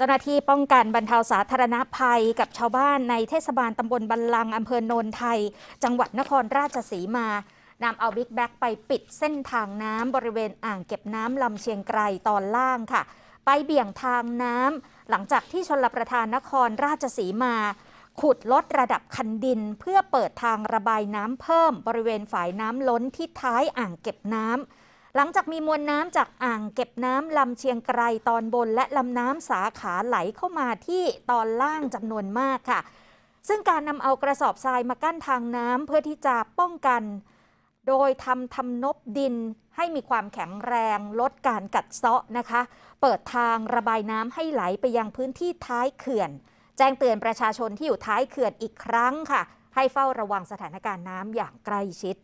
เจ้าหน้าที่ป้องกันบรรเทาสาธารณภัยกับชาวบ้านในเทศบาลตำบลบันลังอำเภอโนนไทย จังหวัดนครราชสีมานำเอาบิ๊กแบ็กไปปิดเส้นทางน้ำบริเวณอ่างเก็บน้ำลำเชียงไกรตอนล่างค่ะ ไปเบี่ยงทางน้ำหลังจากที่ชนรประทานนครราชสีมา ขุดลดระดับคันดิน เพื่อเปิดทางระบายน้ำเพิ่มบริเวณฝายน้ำล้นที่ท้ายอ่างเก็บน้ำ หลังจากมีมวลน้ำจากอ่างเก็บน้ำลำเชียงไกรตอนบน และลำน้ำสาขาไหลเข้ามาที่ตอนล่างจำนวนมากค่ะ ซึ่งการนำเอากระสอบทรายมากั้นทางน้ำเพื่อที่จะป้องกัน โดยทำทำนบดินให้มีความแข็งแรงลดการกัดเซาะนะคะ เปิดทางระบายน้ำให้ไหลไปยังพื้นที่ท้ายเขื่อน แจ้งเตือนประชาชนที่อยู่ท้ายเขื่อนอีกครั้งค่ะ ให้เฝ้าระวังสถานการณ์น้ำอย่างใกล้ชิด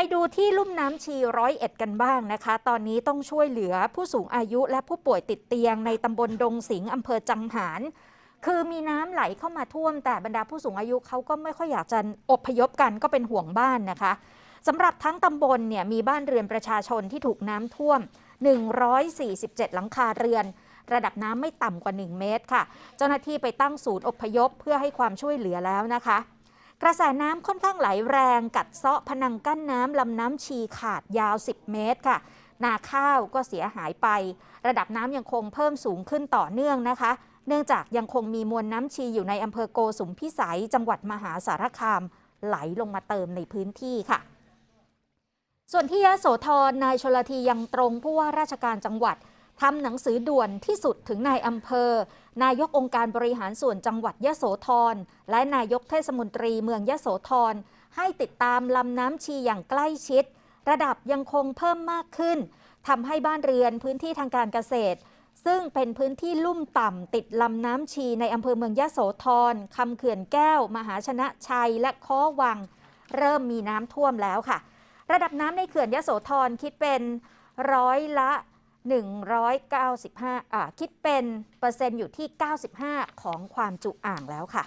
ไปดูที่ลุ่มน้ำชีร้อยเอ็ดกันบ้างนะคะ ตอนนี้ต้องช่วยเหลือผู้สูงอายุและผู้ป่วยติดเตียงในตำบลดงสิงห์อำเภอจังหาร คือมีน้ำไหลเข้ามาท่วม แต่บรรดาผู้สูงอายุเขาก็ไม่ค่อยอยากจะอพยพกันก็เป็นห่วงบ้านนะคะสำหรับทั้งตำบลเนี่ยมีบ้านเรือนประชาชนที่ถูกน้ำท่วม 147 หลังคาเรือน ระดับน้ำไม่ต่ำกว่า 1 เมตรค่ะ เจ้าหน้าที่ไปตั้งศูนย์อพยพเพื่อให้ความช่วยเหลือแล้วนะคะ กระแสน้ำค่อนข้างไหลแรงกัดเซาะพนังกั้นน้ำลำน้ำชีขาดยาว 10 เมตรค่ะ นาข้าวก็เสียหายไป ระดับน้ำยังคงเพิ่มสูงขึ้นต่อเนื่องนะคะ เนื่องจากยังคงมีมวลน้ำชีอยู่ในอำเภอโกสุมพิสัย จังหวัดมหาสารคาม ไหลลงมาเติมในพื้นที่ค่ะ ส่วนที่ยะโสธรนายชลทียังตรงผู้ว่าราชการจังหวัด ทำหนังสือด่วนที่สุดถึงนายอำเภอ นายกองค์การบริหารส่วนจังหวัดยะโสธร และนายกเทศมนตรีเมืองยะโสธร ให้ติดตามลำน้ำชีอย่างใกล้ชิด ระดับยังคงเพิ่มมากขึ้นทำให้บ้านเรือนพื้นที่ทางการเกษตร ซึ่งเป็นพื้นที่ลุ่มต่ำติดลำน้ำชีในอำเภอเมืองยะโสธรคำเขื่อนแก้ว มหาชนะชัย และค้อวัง เริ่มมีน้ำท่วมแล้วค่ะ ระดับน้ำในเขื่อนยะโสธรคิดเป็นร้อยละ 195 อ่าคิดเป็นเปอร์เซ็นต์อยู่ที่ 95 ของความจุอ่างแล้วค่ะ